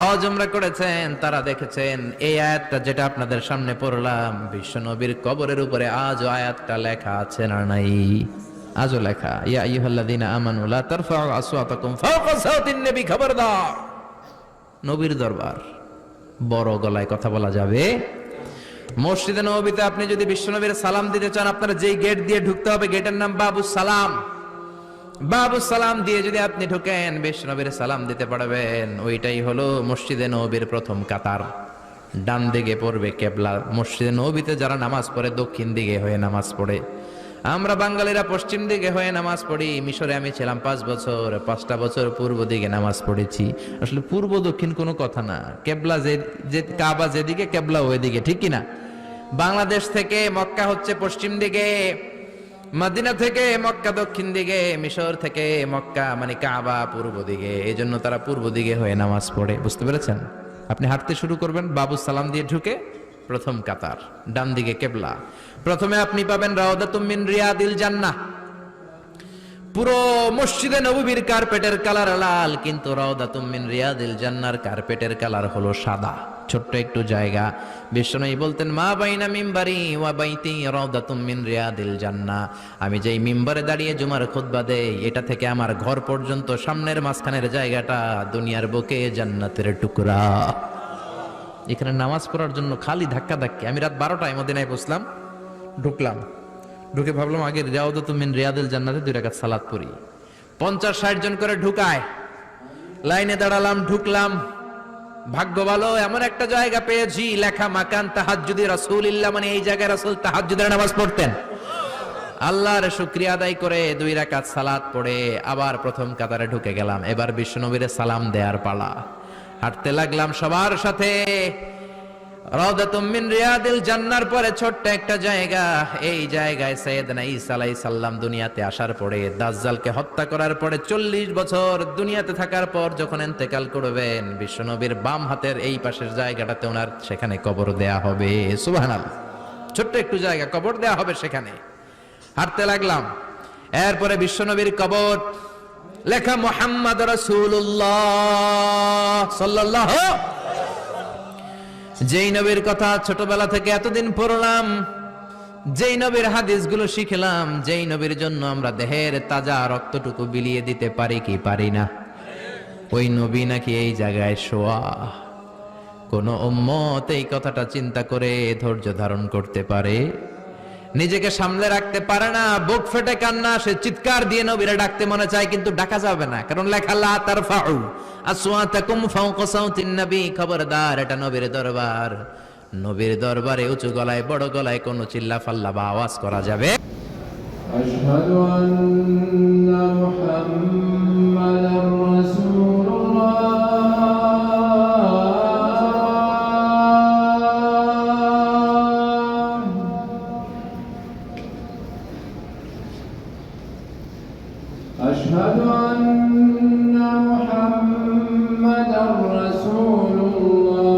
হজ উমরা করেছেন, তারা দেখেছেন, এই আয়াতটা যেটা আপনাদের সামনে পড়লাম, বিশ্ব নবীর কবরের উপরে আজও আয়াতটা লেখা আছে না নাই? আজও লেখা, ইয়া আইয়ুহাল্লাযীনা আমানু লা তারফাউ আসওয়াতাকুম ফাওকা সাওতিন নবী, খবরদার। নবীর দরবার, বড় গলায় কথা বলা যাবে। মসজিদে নবীতে আপনি যদি বিশ্বনবীর সালাম দিতে চান, আপনার যেই গেট দিয়ে ঢুকতে হবে গেটের নাম বাবু সালাম। বাবু সালাম দিয়ে যদি আপনি ঢুকেন বিষ্ণবীর সালাম দিতে পারবেন। ওইটাই হলো মসজিদে নবীর প্রথম কাতার। ডান দিকে পড়বে কেবলা। মসজিদে নবীতে যারা নামাজ পড়ে, দক্ষিণ দিকে হয়ে নামাজ পড়ে। আমরা বাঙালিরা পশ্চিম দিকে হয়ে নামাজ পড়ি। মিশরে আমি ছিলাম পাঁচ বছর, পাঁচটা বছর পূর্ব দিকে নামাজ পড়েছি। আসলে পূর্ব দক্ষিণ কোনো কথা না। কেবলা যে যে, কাবা যেদিকে, কেবলা ওইদিকে, ঠিক কিনা বাংলাদেশ থেকে মক্কা হচ্ছে পশ্চিম দিকে। মদিনা থেকে মক্কা দক্ষিণ দিকে, মিশর থেকে মক্কা মানে কাবা পূর্ব দিকে। এই জন্য তারা পূর্ব দিকে হয়ে নামাজ পড়ে, বুঝতে পেরেছেন? আপনি হাঁটতে শুরু করবেন, বাবু সালাম দিয়ে ঢুকে প্রথম কাতার, ডান দিকে কেবলা। প্রথমে আপনি পাবেন মিন রিয়াদিল জান্নাহ। পুরো মসজিদে নববীর কার্পেটের কালার লাল, কিন্তু রাওদাতুম মিন রিয়াদিল জান্নার কার্পেটের কালার হলো সাদা। ছোট্ট একটু জায়গা। বিশ্বনবী বলতেন, মা বাইনা মিম্বারি, ওয়া বাইতি রাওদাতুম মিন রিয়াদিল জান্নাহ আমি যেই মিম্বারে দাঁড়িয়ে জুমার খুতবা দেই, এটা থেকে আমার ঘর পর্যন্ত সামনের মাঝখানের জায়গাটা দুনিয়ার বুকে জান্নাতের টুকরা। এখানে নামাজ পড়ার জন্য খালি ধাক্কা ধাক্কি। আমি রাত বারোটায় মদিনায় বসলাম, ঢুকলাম। ঢুকে ভাবলাম, আগে রিয়াউদ তুমিন রিয়াদুল জান্নাতে দুই রাকাত সালাত পড়ি। পঞ্চাশ, ষাট জন করে ঢুকায়। লাইনে দাঁড়ালাম, ঢুকলাম। ভাগ্য ভালো এমন একটা জায়গা পেয়েছি, লেখা মাকান তাহাজুদি রসুল ইল্লা মানে এই জায়গায় রাসুল তাহাজুদের নামাজ পড়তেন। আল্লাহর শুক্রিয়া আদায় করে দুই রাকাত সালাত পড়ে, আবার প্রথম কাতারে ঢুকে গেলাম। এবার বিশ্বনবীর সালাম দেয়ার পালা। হাঁটতে লাগলাম সবার সাথে। রাউদাতুম মিন রিয়াদিল জান্নার পরে ছোট্ট একটা জায়গা। এই জায়গায় সৈয়দনা ঈসা আলাইহিস সালাম দুনিয়াতে আসার পরে, দাজ্জালকে হত্যা করার পরে চল্লিশ বছর দুনিয়াতে থাকার পর যখন ইন্তেকাল করবেন, বিশ্বনবীর বাম হাতের এই পাশের জায়গাটাতে ওনার সেখানে কবর দেয়া হবে। সুবহানাল্লাহ। ছোট্ট একটু জায়গা, কবর দেয়া হবে সেখানে। হাঁটতে লাগলাম। এরপরে বিশ্বনবীর কবর, লেখা মোহাম্মদ রসুল্লাহ সাল্লাল্লাহ যেই নবীর কথা ছোটবেলা থেকে এতদিন পড়লাম, যেই নবীর হাদিসগুলো শিখলাম, যেই নবীর জন্য আমরা দেহের তাজা রক্তটুকু বিলিয়ে দিতে পারি কি পারি না? ওই নবী নাকি এই জায়গায় শোয়া। কোন উম্মত এই কথাটা চিন্তা করে ধৈর্য ধারণ করতে পারে। নিজেকে সামলে রাখতে পারে না, বুক ফেটে কান্না সে চিৎকার দিয়ে নবীরা ডাকতে মনে চায়, কিন্তু ডাকা যাবে না, কারণ লেখা লা তারফাউ। আসওয়াতাকুম ফাওকা সাউতিন নবী খবরদার এটা নবীর দরবার নবীর দরবারে উঁচু গলায় বড় গলায় কোনো চিল্লা ফাল্লা বা আওয়াজ করা যাবে أشهد أن محمدا رسول الله أشهد أن الرسول رسول الله.